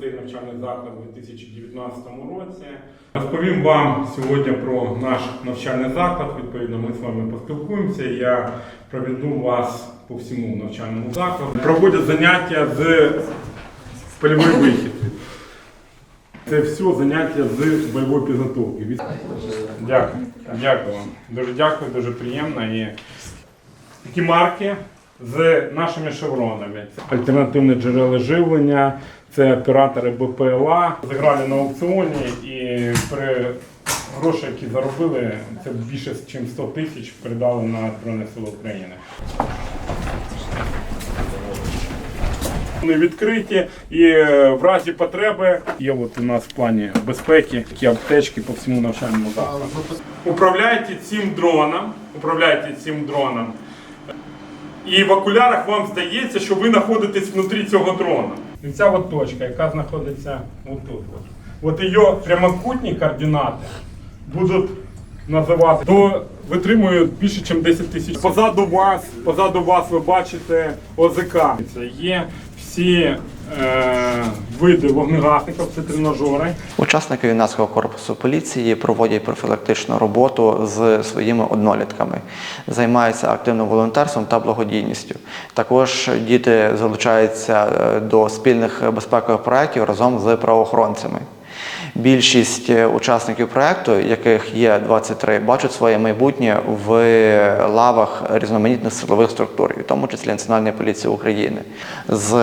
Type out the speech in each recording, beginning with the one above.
цей навчальний заклад у 2019 році. Розповім вам сьогодні про наш навчальний заклад. Відповідно, ми з вами поспілкуємося. Я проведу вас по всьому навчальному закладу. Проводять заняття з польовий вихід. Це все заняття з бойової підготовки. Дякую. Дякую вам. Дуже дякую, дуже приємно. І такі марки з нашими шевронами. Альтернативні джерела живлення, це оператори БПЛА. Зіграли на аукціоні і при гроші, які заробили, це більше ніж 100 тисяч передали на Збройні Сили України. Вони відкриті і е, в разі потреби є от у нас в плані безпеки такі аптечки по всьому навчальному закладу. Управляйте цим дроном, управляйте цим дроном. І в окулярах вам здається, що ви знаходитесь внутрі цього дрона. І ця от точка, яка знаходиться отут. От, от її прямокутні координати будуть називати, то витримують більше, ніж 10 тисяч. Позаду вас, позаду вас ви бачите ОЗК. Це є всі види вогнегасників, це тренажери. Учасники юнацького корпусу поліції проводять профілактичну роботу з своїми однолітками, займаються активним волонтерством та благодійністю. Також діти залучаються е, до спільних безпекових проєктів разом з правоохоронцями. Більшість е, учасників проекту, яких є 23, бачать своє майбутнє в лавах різноманітних силових структур, в тому числі Національної поліції України. З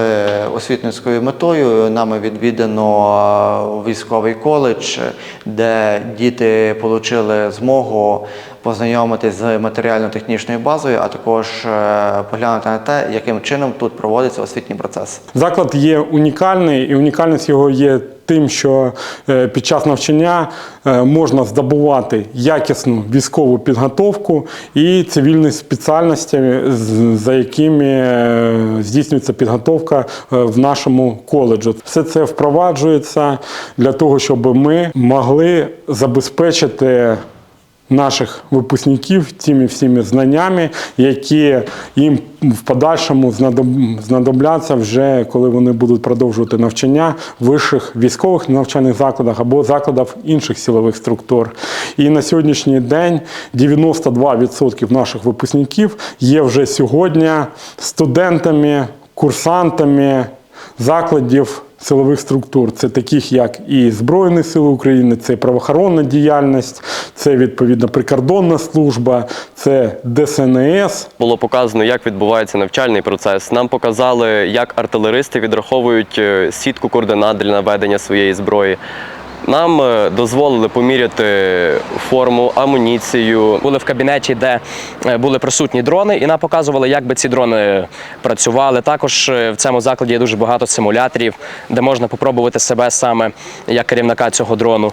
освітницькою метою нами відвідано е, військовий коледж, де діти отримали змогу познайомитись з матеріально-технічною базою, а також е, поглянути на те, яким чином тут проводиться освітній процес. Заклад є унікальний, і унікальність його є тим, що е, під час навчання е, можна здобувати якісну військову підготовку і цивільні спеціальності, за якими здійснюється підготовка в нашому коледжі. Все це впроваджується для того, щоб ми могли забезпечити наших випускників тими всіми знаннями, які їм в подальшому знадобляться вже коли вони будуть продовжувати навчання в вищих військових навчальних закладах або закладах інших силових структур. І на сьогоднішній день 92% наших випускників є вже сьогодні студентами, курсантами закладів силових структур. Це таких як і Збройні Сили України, це правоохоронна діяльність, це відповідно прикордонна служба, це ДСНС. Було показано, як відбувається навчальний процес. Нам показали, як артилеристи відраховують е, сітку координат для наведення своєї зброї. Нам е, дозволили поміряти форму, амуніцію. були в кабінеті, де е, були присутні дрони, і нам показували, як би ці дрони працювали. Також е, в цьому закладі є дуже багато симуляторів, де можна попробувати себе саме як керівника цього дрону.